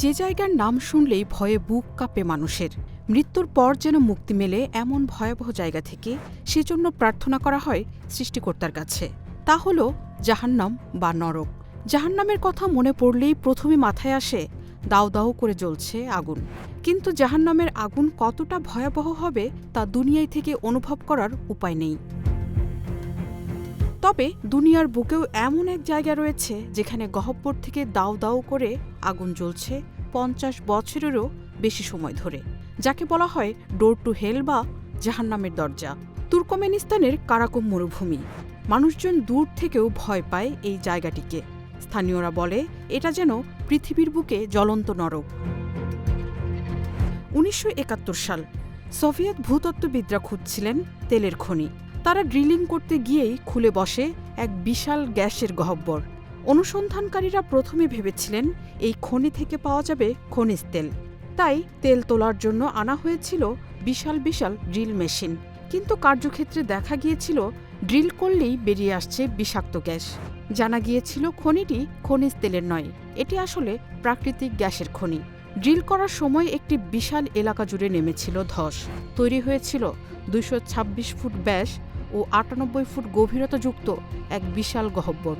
যে জায়গার নাম শুনলেই ভয়ে বুক কাঁপে মানুষের। মৃত্যুর পর যেন মুক্তি মেলে এমন ভয়াবহ জায়গা থেকে সেজন্য প্রার্থনা করা হয় সৃষ্টিকর্তার কাছে। তা হল জাহান্নাম বা নরক। জাহান্নামের কথা মনে পড়লেই প্রথমে মাথায় আসে দাউ দাউ করে জ্বলছে আগুন। কিন্তু জাহান্নামের আগুন কতটা ভয়াবহ হবে তা দুনিয়ায় থেকে অনুভব করার উপায় নেই। তবে দুনিয়ার বুকেও এমন এক জায়গা রয়েছে যেখানে গহব্বর থেকে দাউ দাউ করে আগুন জ্বলছে পঞ্চাশ বছরেরও বেশি সময় ধরে, যাকে বলা হয় ডোর টু হেল বা জাহান্নামের দরজা। তুর্কমেনিস্তানের কারাকম মরুভূমি। মানুষজন দূর থেকেও ভয় পায় এই জায়গাটিকে। স্থানীয়রা বলে, এটা যেন পৃথিবীর বুকে জ্বলন্ত নরক। উনিশশো একাত্তর সাল, সোভিয়েত ভূতত্ত্ববিদরা খুঁজছিলেন তেলের খনি। তারা ড্রিলিং করতে গিয়েই খুলে বসে এক বিশাল গ্যাসের গহ্বর অনুসন্ধানকারীরা প্রথমে ভেবেছিলেন এই খনি থেকে পাওয়া যাবে খনিজ তেল। তাই তেল তোলার জন্য আনা হয়েছিল বিশাল বিশাল ড্রিল মেশিন। কিন্তু কার্যক্ষেত্রে দেখা গিয়েছিল, ড্রিল করলেই বেরিয়ে আসছে বিষাক্ত গ্যাস। জানা গিয়েছিল খনিটি খনিজ তেলের নয়, এটি আসলে প্রাকৃতিক গ্যাসের খনি। ড্রিল করার সময় একটি বিশাল এলাকা জুড়ে নেমেছিল ধস। তৈরি হয়েছিল দুইশো ফুট ব্যাস ও আটানব্বই ফুট গভীরতাযুক্ত এক বিশাল গহ্বর।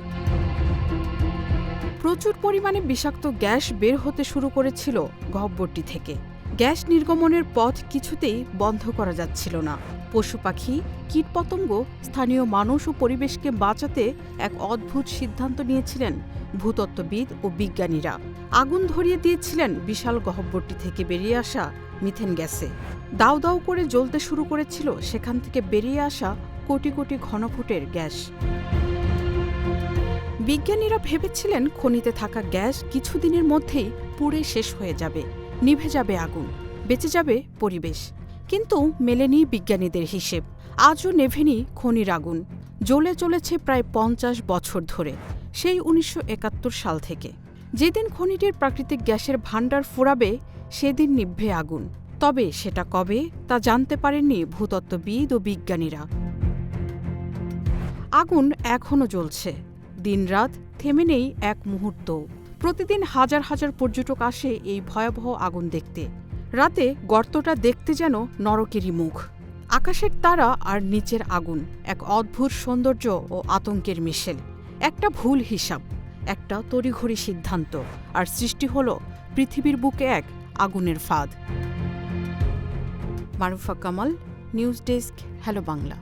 প্রচুর পরিমাণে বিষাক্ত গ্যাস বের হতে শুরু করেছিল গহ্বরটি থেকে। গ্যাস নির্গমনের পথ কিছুতেই বন্ধ করা যাচ্ছিল না। পশু পাখি, কীটপতঙ্গ, স্থানীয় মানুষ ও পরিবেশকে বাঁচাতে এক অদ্ভুত সিদ্ধান্ত নিয়েছিলেন ভূতত্ত্ববিদ ও বিজ্ঞানীরা। আগুন ধরিয়ে দিয়েছিলেন বিশাল গহ্বরটি থেকে বেরিয়ে আসা মিথেন গ্যাসে। দাউ দাউ করে জ্বলতে শুরু করেছিল সেখান থেকে বেরিয়ে আসা কোটি কোটি ঘনফুটের গ্যাস। বিজ্ঞানীরা ভেবেছিলেন খনিতে থাকা গ্যাস কিছুদিনের মধ্যেই পুড়ে শেষ হয়ে যাবে, নিভে যাবে আগুন, বেঁচে যাবে পরিবেশ। কিন্তু মেলেনি বিজ্ঞানীদের হিসেব, আজও নেভেনি খনির আগুন। জ্বলে চলেছে প্রায় পঞ্চাশ বছর ধরে, সেই উনিশশো একাত্তর সাল থেকে। যেদিন খনিটির প্রাকৃতিক গ্যাসের ভাণ্ডার ফুরাবে, সেদিন নিভবে আগুন। তবে সেটা কবে, তা জানতে পারেননি ভূতত্ত্ববিদ ও বিজ্ঞানীরা। আগুন এখনও জ্বলছে। দিনরাত থেমে নেই এক মুহূর্ত। প্রতিদিন হাজার হাজার পর্যটক আসে এই ভয়াবহ আগুন দেখতে। রাতে গর্তটা দেখতে যেন নরকেরই মুখ। আকাশের তারা আর নিচের আগুন, এক অদ্ভুত সৌন্দর্য ও আতঙ্কের মিশেল। একটা ভুল হিসাব, একটা তড়িঘড়ি সিদ্ধান্ত, আর সৃষ্টি হল পৃথিবীর বুকে এক আগুনের ফাঁদ। Marufa Kamal, news desk, hello Bangla.